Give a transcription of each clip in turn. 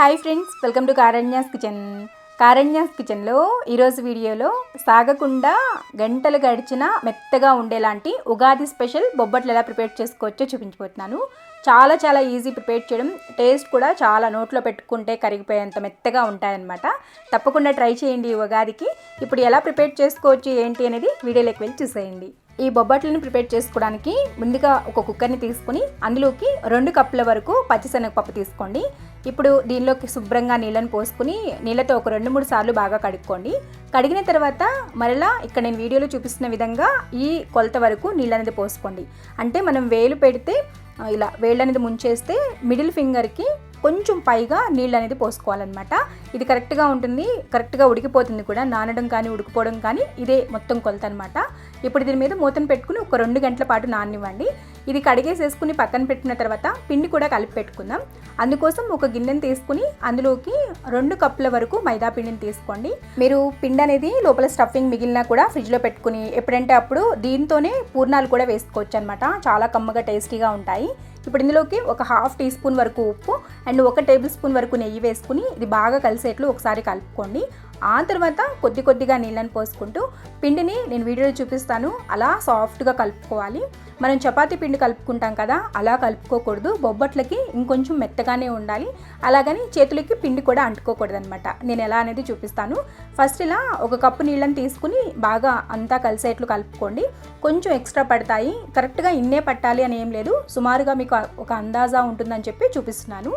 Hi friends welcome to Karanya's kitchen Karanya's కిచెన్లో ఈరోజు వీడియోలో సాగకుండా గంటలు గడిచిన మెత్తగా ఉండేలాంటి ఉగాది స్పెషల్ బొబ్బట్లు ఎలా ప్రిపేర్ చేసుకోవచ్చో చూపించబోతున్నాను. చాలా చాలా ఈజీ ప్రిపేర్ చేయడం టేస్ట్ కూడా చాలా నోట్లో పెట్టుకుంటే కరిగిపోయేంత మెత్తగా ఉంటాయన్నమాట. తప్పకుండా ట్రై చేయండి ఉగాదికి. ఇప్పుడు ఎలా ప్రిపేర్ చేసుకోవచ్చు ఏంటి అనేది వీడియోలోకి వెళ్ళి చూసేయండి. ఈ బొబ్బట్లను ప్రిపేర్ చేసుకోవడానికి ముందుగా ఒక కుక్కర్ని తీసుకుని అందులోకి రెండు కప్పుల వరకు పచ్చిశనగపప్పు తీసుకోండి. ఇప్పుడు దీనిలోకి శుభ్రంగా నీళ్ళని పోసుకుని నీళ్ళతో ఒక రెండు మూడు సార్లు బాగా కడుక్కోండి. కడిగిన తర్వాత మరలా ఇక్కడ నేను వీడియోలో చూపిస్తున్న విధంగా ఈ కొలత వరకు నీళ్ళు అనేది పోసుకోండి. అంటే మనం వేలు పెడితే ఇలా వేళ్ళు అనేది ముంచేస్తే మిడిల్ ఫింగర్కి కొంచెం పైగా నీళ్ళు అనేది పోసుకోవాలన్నమాట. ఇది కరెక్ట్గా ఉంటుంది కరెక్ట్గా ఉడికిపోతుంది కూడా. నానడం కానీ ఉడికిపోవడం కానీ ఇదే మొత్తం కొలత అనమాట ఇప్పుడు దీని మీద మూతను పెట్టుకుని ఒక రెండు గంటల పాటు నాననివ్వండి. ఇది కడిగేసేసుకుని పక్కన పెట్టిన తర్వాత పిండి కూడా కలిపి పెట్టుకుందాం. అందుకోసం ఒక గిన్నెని తీసుకుని అందులోకి రెండు కప్పుల వరకు మైదా పిండిని తీసుకోండి. మీరు పిండి అనేది లోపల స్టఫింగ్ మిగిలినా కూడా ఫ్రిడ్జ్లో పెట్టుకుని ఎప్పుడంటే అప్పుడు దీంతోనే పూర్ణాలు కూడా వేసుకోవచ్చు అనమాట చాలా కమ్మగా టేస్టీగా ఉంటాయి. ఇప్పుడు ఇందులోకి ఒక హాఫ్ టీ స్పూన్ వరకు ఉప్పు అండ్ ఒక టేబుల్ స్పూన్ వరకు నెయ్యి వేసుకుని ఇది బాగా కలిసేట్లు ఒకసారి కలుపుకోండి. ఆ తర్వాత కొద్ది కొద్దిగా నీళ్ళని పోసుకుంటూ పిండిని నేను వీడియోలో చూపిస్తాను. అలా సాఫ్ట్గా కలుపుకోవాలి. మనం చపాతీ పిండి కలుపుకుంటాం కదా అలా కలుపుకోకూడదు. బొబ్బట్లకి ఇంకొంచెం మెత్తగానే ఉండాలి. అలాగని చేతులకి పిండి కూడా అంటుకోకూడదు అనమాట నేను ఎలా అనేది చూపిస్తాను. ఫస్ట్ ఇలా ఒక కప్పు నీళ్ళని తీసుకుని బాగా అంతా కలిసేట్లు కలుపుకోండి. కొంచెం ఎక్స్ట్రా పడతాయి. కరెక్ట్గా ఇన్నే పట్టాలి అని ఏం లేదు. సుమారుగా మీకు ఒక అందాజా ఉంటుందని చెప్పి చూపిస్తున్నాను.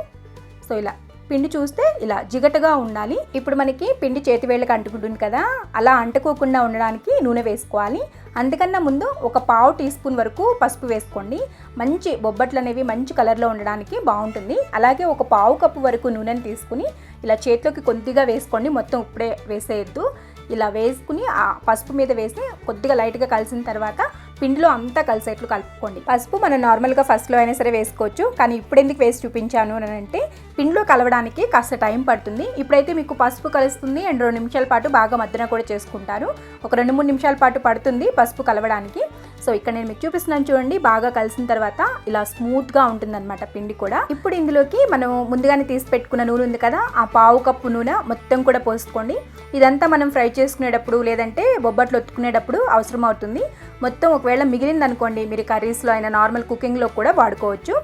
సో ఇలా. పిండి చూస్తే ఇలా జిగటగా ఉండాలి. ఇప్పుడు మనకి పిండి చేతి వేళ్ళకి అంటుకుంటుంది కదా అలా అంటుకోకుండా ఉండడానికి నూనె వేసుకోవాలి. అందుకన్నా ముందు ఒక పావు టీ స్పూన్ వరకు పసుపు వేసుకోండి. మంచి బొబ్బట్లు అనేవి మంచి కలర్లో ఉండడానికి బాగుంటుంది. అలాగే ఒక పావు కప్పు వరకు నూనెని తీసుకుని ఇలా చేతిలోకి కొద్దిగా వేసుకోండి. మొత్తం ఇప్పుడే వేసేయద్దు. ఇలా వేసుకుని ఆ పసుపు మీద వేసి కొద్దిగా లైట్గా కలిసిన తర్వాత పిండిలో అంతా కలిసేట్లు కలుపుకోండి. పసుపు మనం నార్మల్గా ఫస్ట్లో అయినా సరే వేసుకోవచ్చు. కానీ ఇప్పుడు ఎందుకు వేసి చూపించాను అని అంటే పిండిలో కలవడానికి కాస్త టైం పడుతుంది. ఇప్పుడైతే మీకు పసుపు కలుస్తుంది. అండ్ రెండు నిమిషాల పాటు బాగా మద్దన కూడా చేసుకుంటారు. ఒక రెండు మూడు నిమిషాల పాటు పడుతుంది పసుపు కలవడానికి. సో ఇక్కడ నేను మీకు చూపిస్తున్నాను చూడండి బాగా కలిసిన తర్వాత ఇలా స్మూత్గా ఉంటుందన్నమాట పిండి కూడా. ఇప్పుడు ఇందులోకి మనం ముందుగానే తీసి పెట్టుకున్న నూనె ఉంది కదా ఆ పావు కప్పు నూనె మొత్తం కూడా పోసుకోండి. ఇదంతా మనం ఫ్రై చేసుకునేటప్పుడు లేదంటే బొబ్బట్లు ఒత్తుకునేటప్పుడు అవసరం అవుతుంది మొత్తం ఒకవేళ మిగిలింది అనుకోండి మీరు కర్రీస్లో అయినా నార్మల్ కుకింగ్లో కూడా వాడుకోవచ్చు.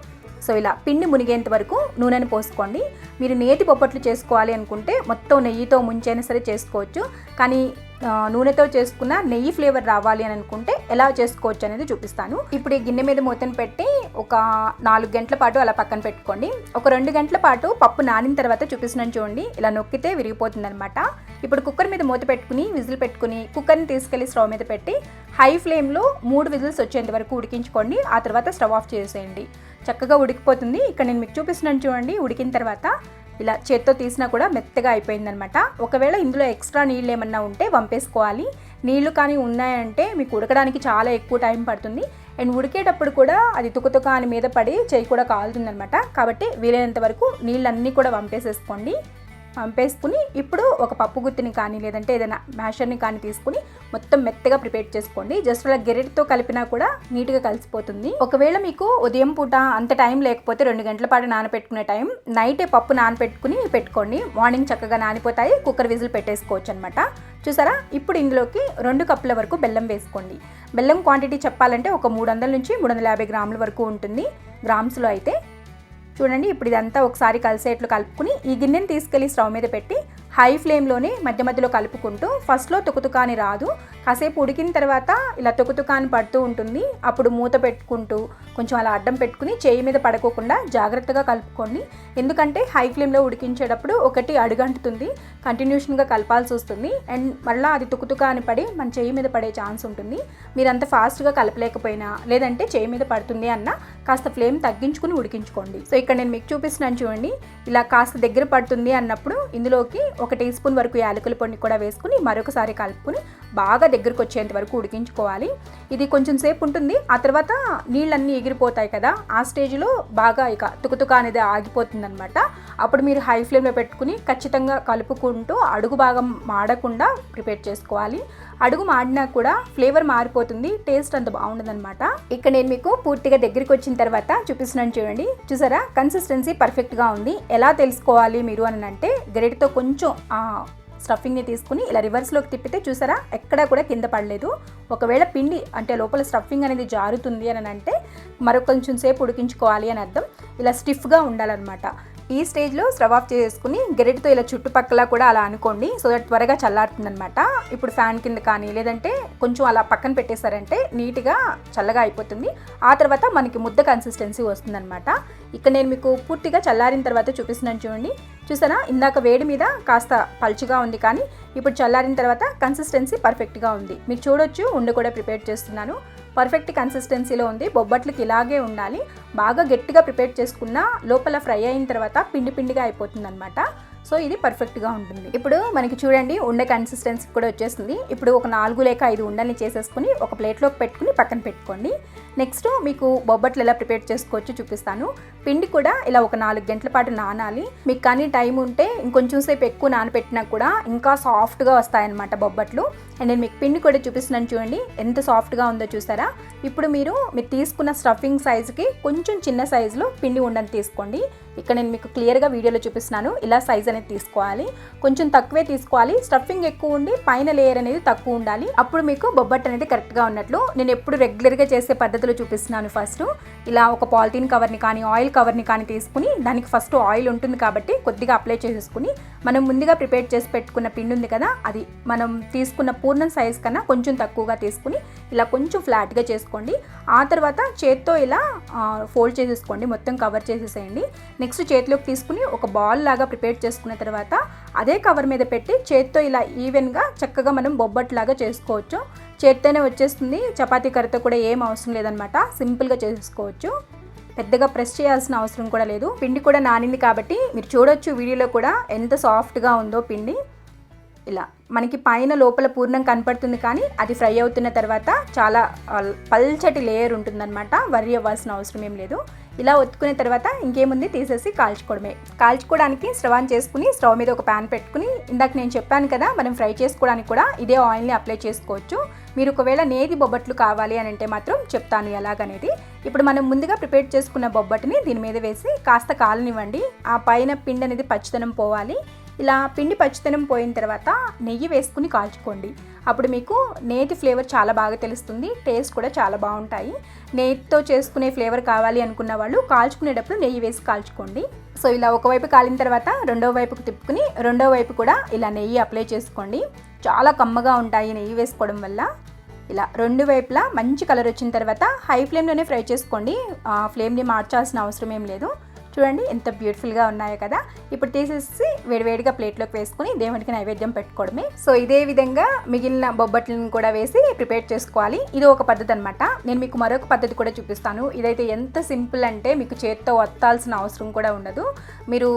సో ఇలా పిండి మునిగేంత వరకు నూనెని పోసుకోండి. మీరు నేతి బొప్పట్లు చేసుకోవాలి అనుకుంటే మొత్తం నెయ్యితో ముంచైనా సరే చేసుకోవచ్చు. కానీ నూనెతో చేసుకున్న నెయ్యి ఫ్లేవర్ రావాలి అని అనుకుంటే ఎలా చేసుకోవచ్చు అనేది చూపిస్తాను. ఇప్పుడు ఈ గిన్నె మీద మూతను పెట్టి ఒక నాలుగు గంటల పాటు అలా పక్కన పెట్టుకోండి. ఒక రెండు గంటల పాటు పప్పు నానిన తర్వాత చూపిస్తున్నాను చూడండి. ఇలా నొక్కితే విరిగిపోతుందనమాట ఇప్పుడు కుక్కర్ మీద మూత పెట్టుకుని విజిల్ పెట్టుకుని కుక్కర్ని తీసుకెళ్ళి స్టవ్ మీద పెట్టి హై ఫ్లేమ్లో మూడు విజిల్స్ వచ్చేంత వరకు ఉడికించుకోండి. ఆ తర్వాత స్టవ్ ఆఫ్ చేసేయండి. చక్కగా ఉడికిపోతుంది. ఇక్కడ నేను మీకు చూపిస్తున్నాను చూడండి. ఉడికిన తర్వాత ఇలా చేత్తో తీసినా కూడా మెత్తగా అయిపోయిందనమాట. ఒకవేళ ఇందులో ఎక్స్ట్రా నీళ్ళు ఏమన్నా ఉంటే వంపేసుకోవాలి. నీళ్ళు కానీ ఉన్నాయంటే మీకు ఉడకడానికి చాలా ఎక్కువ టైం పడుతుంది. అండ్ ఉడికేటప్పుడు కూడా అది తుకతుక అని మీద పడి చేయి కూడా కాలుతుందనమాట. కాబట్టి వీలైనంత వరకు నీళ్ళన్నీ కూడా వంపేసేసుకోండి. పంపేసుకుని ఇప్పుడు ఒక పప్పు గుత్తిని కానీ లేదంటే ఏదైనా మ్యాషర్ని కానీ తీసుకుని మొత్తం మెత్తగా ప్రిపేర్ చేసుకోండి. జస్ట్ అలా గెరెట్తో కలిపినా కూడా నీట్గా కలిసిపోతుంది. ఒకవేళ మీకు ఉదయం పూట అంత టైం లేకపోతే రెండు గంటల పాటు నానపెట్టుకునే టైం నైటే పప్పు నానపెట్టుకుని పెట్టుకోండి. మార్నింగ్ చక్కగా నానిపోతాయి. కుక్కర్ విజిల్ పెట్టేసుకోవచ్చు అనమాట చూసారా? ఇప్పుడు ఇందులోకి రెండు కప్పుల వరకు బెల్లం వేసుకోండి. బెల్లం క్వాంటిటీ చెప్పాలంటే ఒక మూడు వందల నుంచి మూడు వందల యాభై గ్రాముల వరకు ఉంటుంది. గ్రామ్స్లో అయితే చూడండి ఇప్పుడు ఇదంతా ఒకసారి కలిసేట్లు కలుపుకుని ఈ గిన్నెని తీసుకెళ్ళి స్టవ్ మీద పెట్టి హై ఫ్లేమ్లోనే మధ్య మధ్యలో కలుపుకుంటూ ఫస్ట్లో తుకుతుకాని రాదు. కాసేపు ఉడికిన తర్వాత ఇలా తుకుతుకాని పడుతూ ఉంటుంది. అప్పుడు మూత పెట్టుకుంటూ కొంచెం అలా అడ్డం పెట్టుకుని చేయి మీద పడుకోకుండా జాగ్రత్తగా కలుపుకోండి. ఎందుకంటే హై ఫ్లేమ్లో ఉడికించేటప్పుడు ఒకటి అడుగంటుతుంది. కంటిన్యూషన్గా కలపాల్సి వస్తుంది. అండ్ మళ్ళీ అది తుకుతుకాని పడి మన చేయి మీద పడే ఛాన్స్ ఉంటుంది. మీరంత ఫాస్ట్గా కలపలేకపోయినా లేదంటే చేయి మీద పడుతుంది అన్న కాస్త ఫ్లేమ్ తగ్గించుకుని ఉడికించుకోండి. సో ఇక్కడ నేను మీకు చూపిస్తున్నాను చూడండి. ఇలా కాస్త దగ్గర పడుతుంది అన్నప్పుడు ఇందులోకి ఒక టీ స్పూన్ వరకు యాలకుల పొడిని కూడా వేసుకుని మరొకసారి కలుపుకుని బాగా దగ్గరకు వచ్చేంత వరకు ఉడికించుకోవాలి. ఇది కొంచెం సేపు ఉంటుంది. ఆ తర్వాత నీళ్ళన్నీ ఎగిరిపోతాయి కదా ఆ స్టేజ్లో బాగా ఇక తుకుతుక అనేది ఆగిపోతుంది అనమాట అప్పుడు మీరు హై ఫ్లేమ్లో పెట్టుకుని ఖచ్చితంగా కలుపుకుంటూ అడుగు భాగం మాడకుండా ప్రిపేర్ చేసుకోవాలి. అడుగు మాడినా కూడా ఫ్లేవర్ మారిపోతుంది టేస్ట్ అంత బాగుండదనమాట ఇక్కడ నేను మీకు పూర్తిగా దగ్గరికి వచ్చిన తర్వాత చూపిస్తున్నాను చూడండి. చూసారా? కన్సిస్టెన్సీ పర్ఫెక్ట్గా ఉంది. ఎలా తెలుసుకోవాలి మీరు అని అంటే గరిటతో కొంచెం స్టఫింగ్ని తీసుకుని ఇలా రివర్స్లోకి తిప్పితే చూసారా? ఎక్కడా కూడా కింద పడలేదు. ఒకవేళ పిండి అంటే లోపల స్టఫింగ్ అనేది జారుతుంది అని అంటే మరొక కొంచెం సేపు ఉడికించుకోవాలి అని అర్థం. ఇలా స్టిఫ్గా ఉండాలన్నమాట. ఈ స్టేజ్లో స్టవ్ ఆఫ్ చేసుకుని గరిటతో ఇలా చుట్టుపక్కల కూడా అలా అనుకోండి. సో దట్ త్వరగా చల్లారుతుందనమాట ఇప్పుడు ఫ్యాన్ కింద కానీ లేదంటే కొంచెం అలా పక్కన పెట్టేశారంటే నీట్గా చల్లగా అయిపోతుంది. ఆ తర్వాత మనకి ముద్ద కన్సిస్టెన్సీ వస్తుందన్నమాట. ఇక్కడ నేను మీకు పూర్తిగా చల్లారిన తర్వాత చూపిస్తున్నాను చూడండి. చూసారా? ఇందాక వేడి మీద కాస్త పలుచుగా ఉంది కానీ ఇప్పుడు చల్లారిన తర్వాత కన్సిస్టెన్సీ పర్ఫెక్ట్గా ఉంది. మీరు చూడొచ్చు ఉండి కూడా ప్రిపేర్ చేస్తున్నాను. పర్ఫెక్ట్ కన్సిస్టెన్సీలో ఉంది బొబ్బట్లకి ఇలాగే ఉండాలి. బాగా గట్టిగా ప్రిపేర్ చేసుకున్న లోపల ఫ్రై అయిన తర్వాత పిండి పిండిగా అయిపోతుంది అనమాట సో ఇది పర్ఫెక్ట్గా ఉంటుంది. ఇప్పుడు మనకి చూడండి ఉండే కన్సిస్టెన్సీ కూడా వచ్చేస్తుంది. ఇప్పుడు ఒక నాలుగు లేక ఐదు ఉండల్ని చేసేసుకుని ఒక ప్లేట్లోకి పెట్టుకుని పక్కన పెట్టుకోండి. నెక్స్ట్ మీకు బొబ్బట్లు ఎలా ప్రిపేర్ చేసుకోవచ్చో చూపిస్తాను. పిండి కూడా ఇలా ఒక నాలుగు గంటల పాటు నానాలి. మీకు కానీ టైం ఉంటే ఇంకొంచెం సేపు ఎక్కువ నానపెట్టినా కూడా ఇంకా సాఫ్ట్గా వస్తాయన్నమాట బొబ్బట్లు. అండ్ నేను మీకు పిండి కూడా చూపిస్తున్నాను చూడండి ఎంత సాఫ్ట్గా ఉందో చూసారా? ఇప్పుడు మీరు మీరు తీసుకున్న స్టఫింగ్ సైజుకి కొంచెం చిన్న సైజులో పిండి ఉండని తీసుకోండి. ఇక్కడ నేను మీకు క్లియర్గా వీడియోలో చూపిస్తున్నాను. ఇలా సైజ్ అనేది తీసుకోవాలి. కొంచెం తక్కువే తీసుకోవాలి. స్టఫింగ్ ఎక్కువ ఉండి పైన లేయర్ అనేది తక్కువ ఉండాలి. అప్పుడు మీకు బొబ్బట్ అనేది కరెక్ట్గా ఉన్నట్లు నేను ఎప్పుడు రెగ్యులర్గా చేసే పద్ధతిలో చూపిస్తున్నాను ఫస్ట్ ఇలా ఒక పాలిథీన్ కవర్ని కానీ ఆయిల్ కవర్ని కానీ తీసుకుని దానికి ఫస్ట్ ఆయిల్ ఉంటుంది కాబట్టి కొద్దిగా అప్లై చేసేసుకుని మనం ముందుగా ప్రిపేర్ చేసి పెట్టుకున్న పిండి ఉంది కదా అది మనం తీసుకున్న పూర్ణం సైజ్ కన్నా కొంచెం తక్కువగా తీసుకుని ఇలా కొంచెం ఫ్లాట్గా చేసుకోండి. ఆ తర్వాత చేత్తో ఇలా ఫోల్డ్ చేసేసుకోండి. మొత్తం కవర్ చేసేసేయండి. నెక్స్ట్ చేతిలోకి తీసుకుని ఒక బాల్ లాగా ప్రిపేర్ చేసుకున్న తర్వాత అదే కవర్ మీద పెట్టి చేత్తో ఇలా ఈవెన్గా చక్కగా మనం బొబ్బట్లాగా చేసుకోవచ్చు. చేత్తోనే వచ్చేస్తుంది. చపాతీ కర్రతో కూడా ఏం అవసరం లేదనమాట సింపుల్గా చేసుకోవచ్చు. పెద్దగా ప్రెస్ చేయాల్సిన అవసరం కూడా లేదు. పిండి కూడా నానింది కాబట్టి మీరు చూడొచ్చు వీడియోలో కూడా ఎంత సాఫ్ట్గా ఉందో పిండి. ఇలా మనకి పైన లోపల పూర్ణం కనపడుతుంది కానీ అది ఫ్రై అవుతున్న తర్వాత చాలా పల్చటి లేయర్ ఉంటుందన్నమాట. వరి అవ్వాల్సిన అవసరం ఏం లేదు. ఇలా ఒత్తుకునే తర్వాత ఇంకేముంది తీసేసి కాల్చుకోవడమే. కాల్చుకోవడానికి స్టవ్ ఆన్ చేసుకుని స్టవ్ మీద ఒక ప్యాన్ పెట్టుకుని ఇందాక నేను చెప్పాను కదా మనం ఫ్రై చేసుకోవడానికి కూడా ఇదే ఆయిల్ని అప్లై చేసుకోవచ్చు. మీరు ఒకవేళ నేది బొబ్బట్లు కావాలి అని అంటే మాత్రం చెప్తాను ఎలాగనేది. ఇప్పుడు మనం ముందుగా ప్రిపేర్ చేసుకున్న బొబ్బటిని దీని మీద వేసి కాస్త కాలనివ్వండి. ఆ పైన పిండి అనేది పచ్చిదనం పోవాలి. ఇలా పిండి పచ్చితనం పోయిన తర్వాత నెయ్యి వేసుకుని కాల్చుకోండి. అప్పుడు మీకు నేతి ఫ్లేవర్ చాలా బాగా తెలుస్తుంది టేస్ట్ కూడా చాలా బాగుంటాయి. నేతితో చేసుకునే ఫ్లేవర్ కావాలి అనుకున్న వాళ్ళు కాల్చుకునేటప్పుడు నెయ్యి వేసి కాల్చుకోండి. సో ఇలా ఒకవైపు కాలిన తర్వాత రెండో వైపుకు తిప్పుకుని రెండో వైపు కూడా ఇలా నెయ్యి అప్లై చేసుకోండి. చాలా కమ్మగా ఉంటాయి నెయ్యి వేసుకోవడం వల్ల. ఇలా రెండు వైపులా మంచి కలర్ వచ్చిన తర్వాత హై ఫ్లేమ్లోనే ఫ్రై చేసుకోండి. ఆ ఫ్లేమ్ని మార్చాల్సిన అవసరం ఏం లేదు. చూడండి ఎంత బ్యూటిఫుల్గా ఉన్నాయో కదా. ఇప్పుడు తీసేసి వేడివేడిగా ప్లేట్లోకి వేసుకుని దేవుడికి నైవేద్యం పెట్టుకోవడమే. సో ఇదే విధంగా మిగిలిన బొబ్బట్లను కూడా వేసి ప్రిపేర్ చేసుకోవాలి. ఇది ఒక పద్ధతి అనమాట నేను మీకు మరొక పద్ధతి కూడా చూపిస్తాను. ఇదైతే ఎంత సింపుల్ అంటే మీకు చేత్తో వత్తాల్సిన అవసరం కూడా ఉండదు. మీరు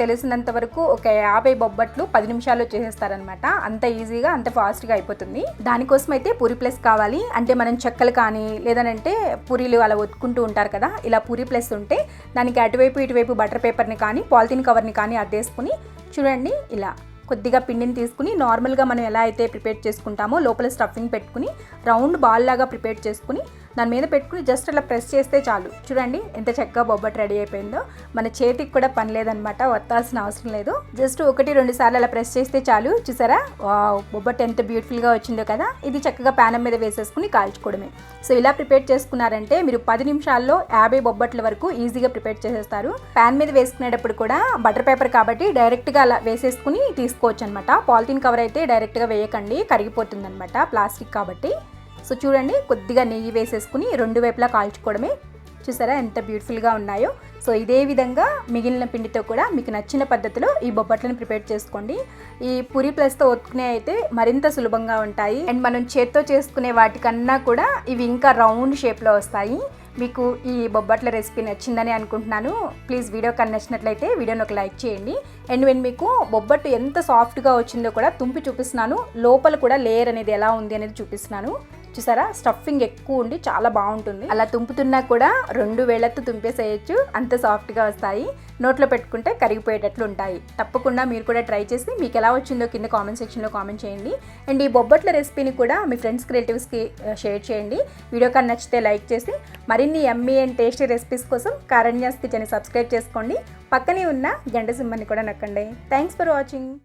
తెలిసినంత వరకు ఒక యాభై బొబ్బట్లు పది నిమిషాల్లో చేసేస్తారనమాట అంత ఈజీగా అంత ఫాస్ట్గా అయిపోతుంది. దానికోసం అయితే పూరి ప్లస్ కావాలి. అంటే మనం చెక్కలు కానీ లేదనంటే పూరీలు అలా ఒత్తుకుంటూ ఉంటారు కదా. ఇలా పూరి ప్లస్ ఉంటే దానికి అటువైపు ఇటువైపు బటర్ పేపర్ని కానీ పాలిథిన్ కవర్ని కానీ అద్దేసుకుని చూడండి ఇలా కొద్దిగా పిండిని తీసుకుని నార్మల్గా మనం ఎలా అయితే ప్రిపేర్ చేసుకుంటామో లోపల స్టఫింగ్ పెట్టుకుని రౌండ్ బాల్ లాగా ప్రిపేర్ చేసుకుని దాని మీద పెట్టుకుని జస్ట్ అలా ప్రెస్ చేస్తే చాలు. చూడండి ఎంత చక్కగా బొబ్బట్ రెడీ అయిపోయిందో. మన చేతికి కూడా పని లేదనమాట వత్తాల్సిన అవసరం లేదు. జస్ట్ ఒకటి రెండు సార్లు అలా ప్రెస్ చేస్తే చాలు. చూసారా? వావ్ బొబ్బట్ ఎంత బ్యూటిఫుల్గా వచ్చిందో కదా. ఇది చక్కగా ప్యానం మీద వేసేసుకుని కాల్చుకోవడమే. సో ఇలా ప్రిపేర్ చేసుకున్నారంటే మీరు పది నిమిషాల్లో యాభై బొబ్బట్ల వరకు ఈజీగా ప్రిపేర్ చేసేస్తారు. ప్యాన్ మీద వేసుకునేటప్పుడు కూడా బటర్ పేపర్ కాబట్టి డైరెక్ట్గా అలా వేసేసుకుని తీసుకోవచ్చు అనమాట పాలిథిన్ కవర్ అయితే డైరెక్ట్గా వేయకండి కరిగిపోతుంది అనమాట ప్లాస్టిక్ కాబట్టి. సో చూడండి కొద్దిగా నెయ్యి వేసేసుకుని రెండు వైపులా కాల్చుకోవడమే. చూసారా ఎంత బ్యూటిఫుల్గా ఉన్నాయో. సో ఇదే విధంగా మిగిలిన పిండితో కూడా మీకు నచ్చిన పద్ధతిలో ఈ బొబ్బట్లను ప్రిపేర్ చేసుకోండి. ఈ పూరి ప్లస్తో ఒత్తుకునే అయితే మరింత సులభంగా ఉంటాయి. అండ్ మనం చేత్తో చేసుకునే వాటికన్నా కూడా ఇవి ఇంకా రౌండ్ షేప్లో వస్తాయి. మీకు ఈ బొబ్బట్ల రెసిపీ నచ్చిందని అనుకుంటున్నాను. ప్లీజ్ వీడియో కన్నా నచ్చినట్లయితే వీడియోని ఒక లైక్ చేయండి. అండ్ నేను మీకు బొబ్బట్టు ఎంత సాఫ్ట్గా వచ్చిందో కూడా తుంపి చూపిస్తున్నాను. లోపల కూడా లేయర్ అనేది ఎలా ఉంది అనేది చూపిస్తున్నాను. చూసారా? స్టఫింగ్ ఎక్కువ ఉండి చాలా బాగుంటుంది. అలా తుంపుతున్నా కూడా రెండు వేళ్ళతో తుంపేసేయచ్చు. అంత సాఫ్ట్గా వస్తాయి. నోట్లో పెట్టుకుంటే కరిగిపోయేటట్లు ఉంటాయి. తప్పకుండా మీరు కూడా ట్రై చేసి మీకు ఎలా వచ్చిందో కింద కామెంట్ సెక్షన్లో కామెంట్ చేయండి. అండ్ ఈ బొబ్బట్ల రెసిపీని కూడా మీ ఫ్రెండ్స్ రిలేటివ్స్కి షేర్ చేయండి. వీడియో కానీ నచ్చితే లైక్ చేసి మరిన్ని ఎమ్మీ అండ్ టేస్టీ రెసిపీస్ కోసం కారణ్యాస్ కిచెన్ సబ్స్క్రైబ్ చేసుకోండి. పక్కనే ఉన్న గంట సింహాన్ని కూడా నక్కండి. Thanks for watching.